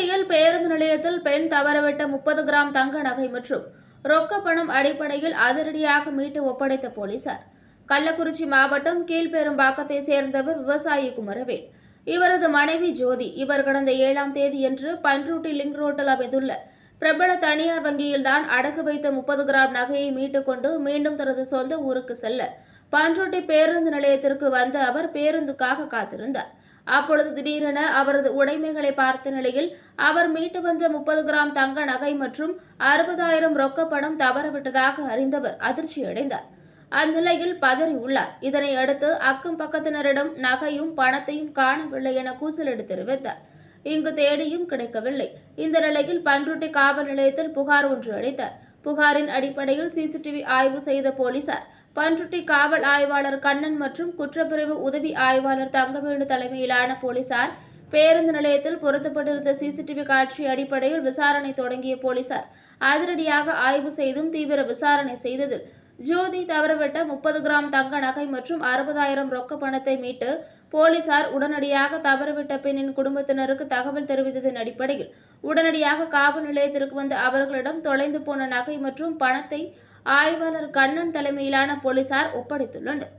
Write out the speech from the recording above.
ஊட்டியில் பேருந்து நிலையத்தில் பெண் தவறவிட்ட முப்பது கிராம் தங்க நகை மற்றும் ரொக்க பணம் அடிப்படையில் அதிரடியாக மீட்டு ஒப்படைத்த போலீசார். கள்ளக்குறிச்சி மாவட்டம் கீழ்பெரும்பாக்கத்தை சேர்ந்தவர் விவசாயி குமரவேல். இவரது மனைவி ஜோதி. இவர் கடந்த ஏழாம் தேதியன்று பன்ருட்டி லிங்க் ரோட்டில் அமைந்துள்ள பிரபல தனியார் வங்கியில்தான் அடகு வைத்த முப்பது கிராம் நகையை மீட்டுக்கொண்டு மீண்டும் தனது சொந்த ஊருக்கு செல்ல பண்ருட்டி பேருந்து நிலையத்திற்கு வந்த அவர் பேருந்துக்காக காத்திருந்தார். அப்பொழுது திடீரென அவரது உடைமைகளை பார்த்த நிலையில் அவர் மீட்டு வந்த முப்பது கிராம் தங்க நகை மற்றும் அறுபதாயிரம் ரொக்க பணம் தவறவிட்டதாக அறிந்தவர் அதிர்ச்சியடைந்தார். அந்நிலையில் பதறி உள்ளார். இதனை அடுத்து அக்கம் பக்கத்தினரிடம் நகையும் பணத்தையும் காணவில்லை என கூசலிட்டு தெரிவித்தார். இங்கு தேடியும் கிடைக்கவில்லை. இந்த நிலையில் பன்ருட்டி காவல் நிலையத்தில் புகார் ஒன்று அளித்தார். புகாரின் அடிப்படையில் சிசிடிவி ஆய்வு செய்த போலீசார் பன்ருட்டி காவல் ஆய்வாளர் கண்ணன் மற்றும் குற்றப்பிரிவு உதவி ஆய்வாளர் தங்கவேலு தலைமையிலான போலீசார் பேருந்து நிலையத்தில் பொருத்தப்பட்டிருந்த சிசிடிவி காட்சி அடிப்படையில் விசாரணை தொடங்கிய போலீசார். அதிரடியாக ஆய்வு செய்தும் தீவிர விசாரணை செய்ததில் ஜோதி தவறவிட்ட முப்பது கிராம் தங்க நகை மற்றும் அறுபதாயிரம் ரொக்க பணத்தை மீட்டு போலீசார் உடனடியாக தவறவிட்ட பெண்ணின் குடும்பத்தினருக்கு தகவல் தெரிவித்ததன் அடிப்படையில் உடனடியாக காவல் நிலையத்திற்கு வந்த அவர்களிடம் தொலைந்து போன நகை மற்றும் பணத்தை ஆய்வாளர் கண்ணன் தலைமையிலான போலீசார் ஒப்படைத்துள்ளனர்.